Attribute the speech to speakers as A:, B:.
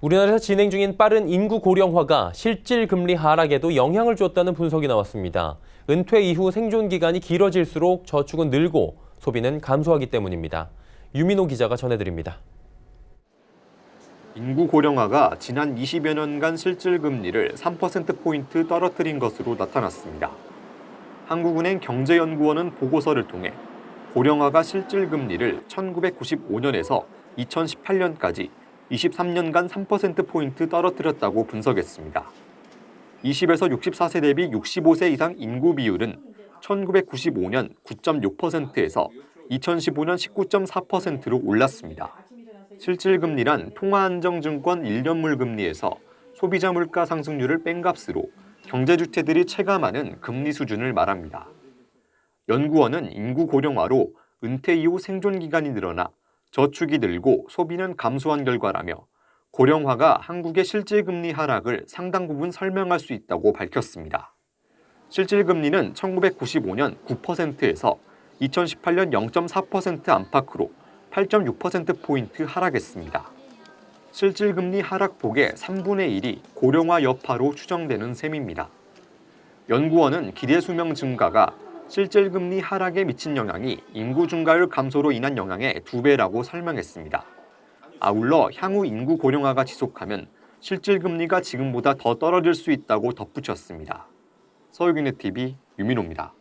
A: 우리나라에서 진행 중인 빠른 인구 고령화가 실질 금리 하락에도 영향을 줬다는 분석이 나왔습니다. 은퇴 이후 생존 기간이 길어질수록 저축은 늘고 소비는 감소하기 때문입니다. 유민호 기자가 전해드립니다.
B: 인구 고령화가 지난 20여 년간 실질 금리를 3%포인트 떨어뜨린 것으로 나타났습니다. 한국은행 경제연구원은 보고서를 통해 고령화가 실질 금리를 1995년에서 2018년까지 23년간 3%포인트 떨어뜨렸다고 분석했습니다. 20에서 64세 대비 65세 이상 인구 비율은 1995년 9.6%에서 2015년 19.4%로 올랐습니다. 실질금리란 통화안정증권 1년물 금리에서 소비자 물가 상승률을 뺀 값으로 경제주체들이 체감하는 금리 수준을 말합니다. 연구원은 인구 고령화로 은퇴 이후 생존 기간이 늘어나 저축이 늘고 소비는 감소한 결과라며 고령화가 한국의 실질금리 하락을 상당 부분 설명할 수 있다고 밝혔습니다. 실질금리는 1995년 9%에서 2018년 0.4% 안팎으로 8.6%포인트 하락했습니다. 실질금리 하락폭의 3분의 1이 고령화 여파로 추정되는 셈입니다. 연구원은 기대 수명 증가가 실질 금리 하락에 미친 영향이 인구 증가율 감소로 인한 영향의 두 배라고 설명했습니다. 아울러 향후 인구 고령화가 지속하면 실질 금리가 지금보다 더 떨어질 수 있다고 덧붙였습니다. 서울경제TV 유민호입니다.